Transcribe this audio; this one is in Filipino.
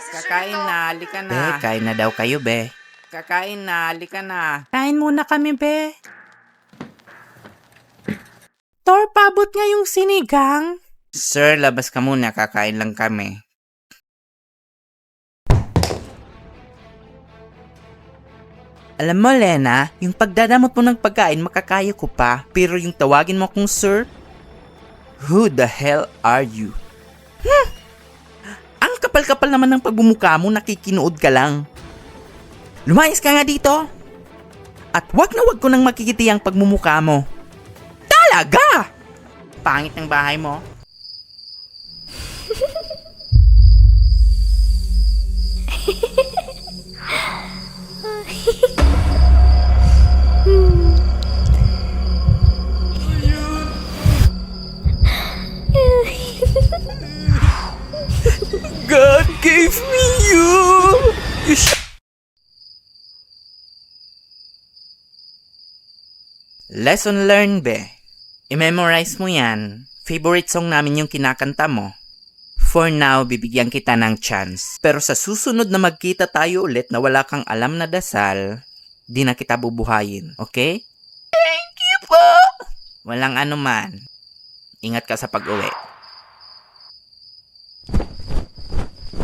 Kakain na. Halika na. Be, kain na daw kayo, be. Kakain na. Halika na. Kain muna kami, be. Tor, pabot nga yung sinigang. Sir, labas ka muna. Kakain lang kami. Alam mo, Lena, yung pagdadamot mo ng pagkain, makakaya ko pa. Pero yung tawagin mo kong sir, who the hell are you? Kapal-kapal naman ng pagbumuka mo, nakikinood ka lang. Lumayas ka nga dito. At wag na wag ko nang makikiti ang pagmumuka mo. Talaga! Pangit ng bahay mo. Lesson learned, be. I-memorize mo yan. Favorite song namin yung kinakanta mo. For now, bibigyan kita ng chance. Pero sa susunod na magkita tayo ulit na wala kang alam na dasal, di na kita bubuhayin, okay? Thank you po! Walang anuman. Ingat ka sa pag-uwi.